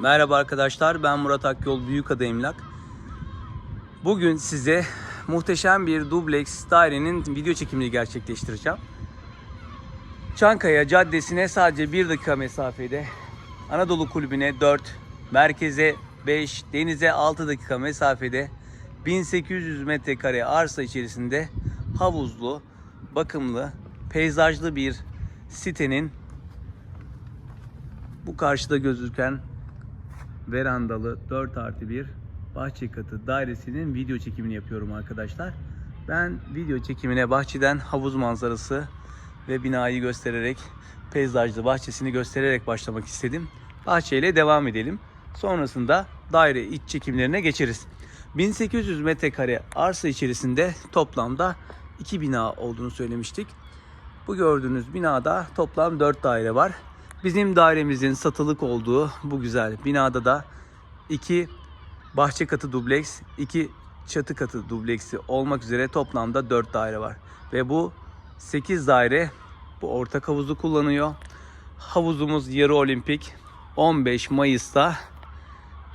Merhaba arkadaşlar ben Murat Akyol Büyükada Emlak. Bugün size muhteşem bir dubleks dairenin video çekimini gerçekleştireceğim. Çankaya Caddesi'ne sadece 1 dakika mesafede. Anadolu Kulübü'ne 4, merkeze 5, denize 6 dakika mesafede 1800 metrekare arsa içerisinde havuzlu, bakımlı, peyzajlı bir sitenin bu karşıda gözüken verandalı 4 artı 1 bahçe katı dairesinin video çekimini yapıyorum arkadaşlar. Ben video çekimine bahçeden havuz manzarası ve binayı göstererek peyzajlı bahçesini göstererek başlamak istedim. Bahçeyle devam edelim. Sonrasında daire iç çekimlerine geçeriz. 1800 metrekare arsa içerisinde toplamda 2 bina olduğunu söylemiştik. Bu gördüğünüz binada toplam 4 daire var. Bizim dairemizin satılık olduğu bu güzel binada da 2 bahçe katı dubleks, 2 çatı katı dubleksi olmak üzere toplamda 4 daire var. Ve bu 8 daire bu ortak havuzu kullanıyor. Havuzumuz yarı olimpik. 15 Mayıs'ta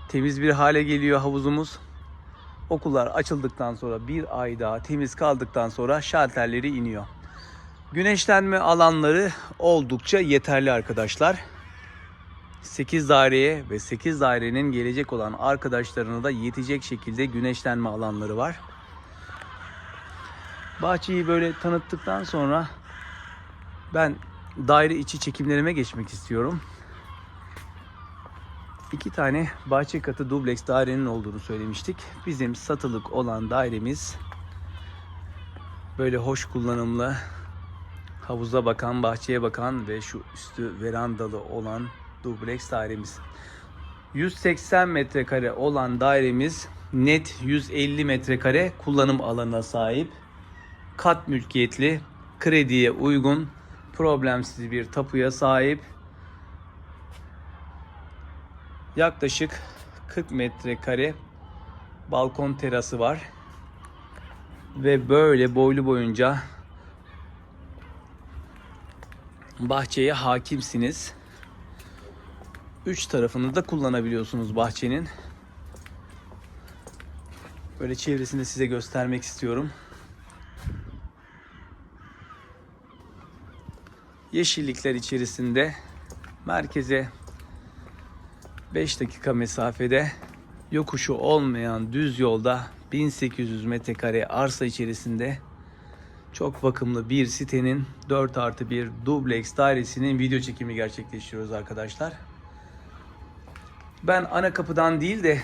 temiz bir hale geliyor havuzumuz. Okullar açıldıktan sonra bir ay daha temiz kaldıktan sonra şalterleri iniyor. Güneşlenme alanları oldukça yeterli arkadaşlar. 8 daireye ve 8 dairenin gelecek olan arkadaşlarına da yetecek şekilde güneşlenme alanları var. Bahçeyi böyle tanıttıktan sonra ben daire içi çekimlerime geçmek istiyorum. İki tane bahçe katı dubleks dairenin olduğunu söylemiştik. Bizim satılık olan dairemiz böyle hoş kullanımlı havuza bakan, bahçeye bakan ve şu üstü verandalı olan dubleks dairemiz. 180 metrekare olan dairemiz net 150 metrekare kullanım alanına sahip. Kat mülkiyetli, krediye uygun, problemsiz bir tapuya sahip. Yaklaşık 40 metrekare balkon terası var. Ve böyle boylu boyunca bahçeye hakimsiniz. Üç tarafını da kullanabiliyorsunuz bahçenin. Böyle çevresini size göstermek istiyorum. Yeşillikler içerisinde merkeze 5 dakika mesafede yokuşu olmayan düz yolda 1800 metrekare arsa içerisinde çok bakımlı bir sitenin 4 artı 1 dubleks dairesinin video çekimi gerçekleştiriyoruz arkadaşlar. Ben ana kapıdan değil de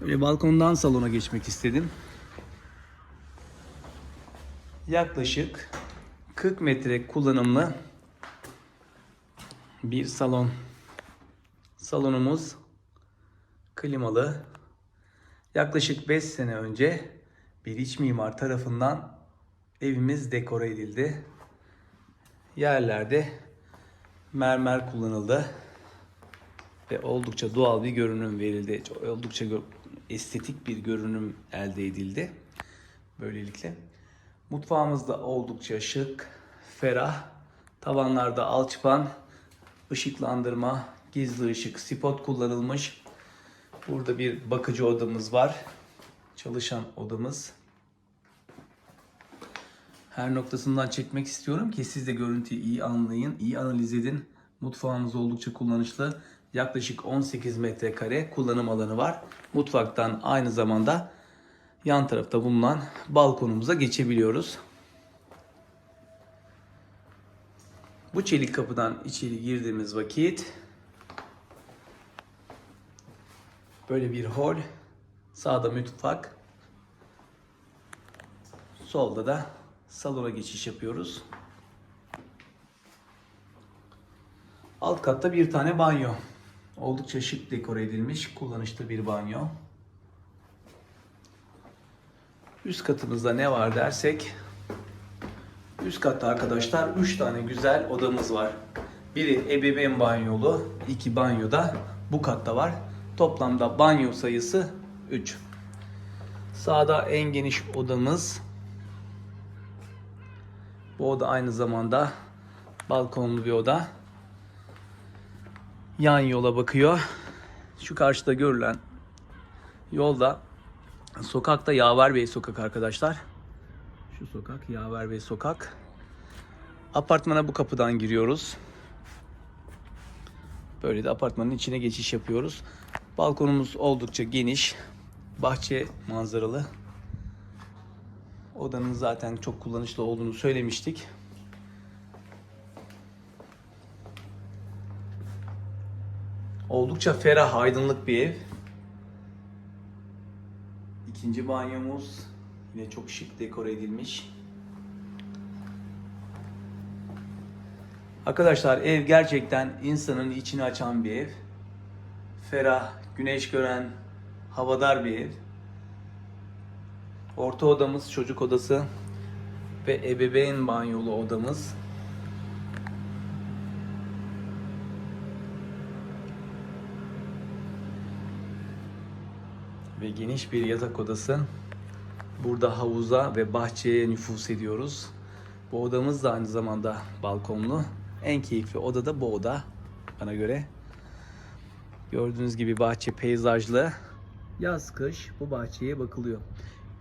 böyle balkondan salona geçmek istedim. Yaklaşık 40 metre kullanımlı bir salon. Salonumuz klimalı. Yaklaşık 5 sene önce bir iç mimar tarafından evimiz dekore edildi. Yerlerde mermer kullanıldı ve oldukça doğal bir görünüm verildi. Oldukça estetik bir görünüm elde edildi. Böylelikle mutfağımız da oldukça şık, ferah. Tavanlarda alçıpan, ışıklandırma, gizli ışık, spot kullanılmış. Burada bir bakıcı odamız var. Çalışan odamız. Her noktasından çekmek istiyorum ki siz de görüntüyü iyi anlayın, iyi analiz edin. Mutfağımız oldukça kullanışlı. Yaklaşık 18 metrekare kullanım alanı var. Mutfaktan aynı zamanda yan tarafta bulunan balkonumuza geçebiliyoruz. Bu çelik kapıdan içeri girdiğimiz vakit böyle bir hol, sağda mutfak, solda da salona geçiş yapıyoruz. Alt katta bir tane banyo. Oldukça şık dekore edilmiş, kullanışlı bir banyo. Üst katımızda ne var dersek, üst katta arkadaşlar 3 tane güzel odamız var. Biri ebeveyn banyolu, iki banyo da bu katta var. Toplamda banyo sayısı 3. Sağda en geniş odamız. Bu oda aynı zamanda balkonlu bir oda. Yan yola bakıyor. Şu karşıda görülen yolda sokakta Yaver Bey sokak arkadaşlar. Şu sokak Yaver Bey sokak. Apartmana bu kapıdan giriyoruz. Böyle de apartmanın içine geçiş yapıyoruz. Balkonumuz oldukça geniş. Bahçe manzaralı. Odanın zaten çok kullanışlı olduğunu söylemiştik. Oldukça ferah, aydınlık bir ev. İkinci banyomuz yine çok şık dekore edilmiş. Arkadaşlar ev gerçekten insanın içini açan bir ev. Ferah, güneş gören, havadar bir ev. Orta odamız çocuk odası ve ebeveyn banyolu odamız. Ve geniş bir yatak odası. Burada havuza ve bahçeye nüfus ediyoruz. Bu odamız da aynı zamanda balkonlu. En keyifli oda da bu oda bana göre. Gördüğünüz gibi bahçe peyzajlı. Yaz kış bu bahçeye bakılıyor.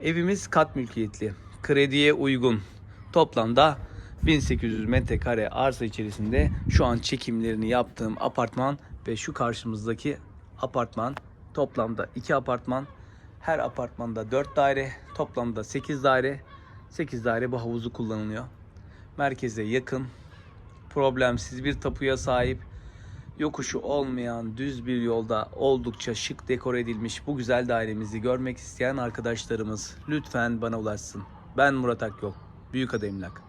Evimiz kat mülkiyetli. Krediye uygun. Toplamda 1800 metrekare arsa içerisinde şu an çekimlerini yaptığım apartman ve şu karşımızdaki apartman toplamda 2 apartman. Her apartmanda 4 daire, toplamda 8 daire. 8 daire bu havuzu kullanılıyor. Merkeze yakın, problemsiz bir tapuya sahip, yokuşu olmayan düz bir yolda oldukça şık dekore edilmiş bu güzel dairemizi görmek isteyen arkadaşlarımız lütfen bana ulaşsın. Ben Murat Akyol, Büyükada Emlak.